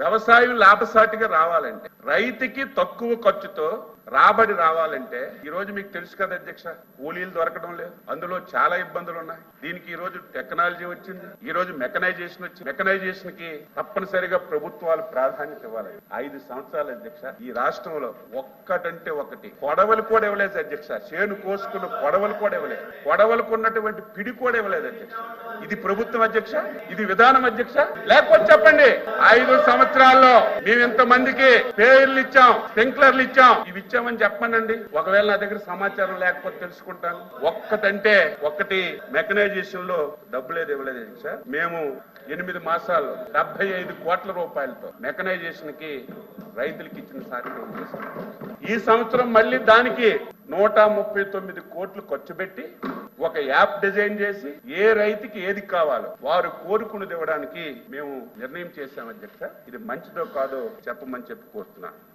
వ్యవసాయం లాభసాటిగా రావాలంటే రైతుకి తక్కువ ఖర్చుతో రాబడి రావాలంటే ఈ రోజు మీకు తెలుసు కదా అధ్యక్ష కూలీలు దొరకడం లేదు. అందులో చాలా ఇబ్బందులు ఉన్నాయి. దీనికి ఈ రోజు టెక్నాలజీ వచ్చింది. ఈ రోజు మెకనైజేషన్ వచ్చింది. మెకనైజేషన్కి తప్పనిసరిగా ప్రభుత్వాలు ప్రాధాన్యత ఇవ్వాలి. ఐదు సంవత్సరాల అధ్యక్ష ఈ రాష్ట్రంలో ఒక్కటంటే ఒకటి. కొడవలు కూడా ఇవ్వలేదు అధ్యక్ష. చేను కోసుకున్న కొడవలు కూడా ఇవ్వలేదు. కొడవలకు ఉన్నటువంటి పిడి కూడా ఇవ్వలేదు అధ్యక్ష. ఇది ప్రభుత్వం అధ్యక్ష? ఇది విధానం అధ్యక్ష? లేకపోతే చెప్పండి. ఐదు సంవత్సరాల్లో మేము ఇంత మందికి పేర్లు ఇచ్చాం స్ప్రింక్లర్లు ఇచ్చాం. ఇవి ఇచ్చామని చెప్పమనండి ఒకవేళ నా దగ్గర సమాచారం లేకపోతే తెలుసుకుంటాను. ఒక్కటంటే ఒకటి మెకనైజేషన్లో డబ్బులేదు ఇవ్వలేదు సార్? మేము ఎనిమిది మాసాలు డెబ్బై ఐదు కోట్ల రూపాయలతో మెకనైజేషన్కి రైతులకు ఇచ్చిన సాధ్యం ఈ సంవత్సరం మళ్ళీ దానికి నూట ముప్పై తొమ్మిది కోట్లు ఖర్చు పెట్టి ఒక యాప్ డిజైన్ చేసి ఏ రైతుకి ఏది కావాలో వారు కోరుకున్నది ఇవ్వడానికి మేము నిర్ణయం చేశాం అధ్యక్ష ఇది మంచిదో కాదో చెప్పమని చెప్పి కోరుతున్నాను.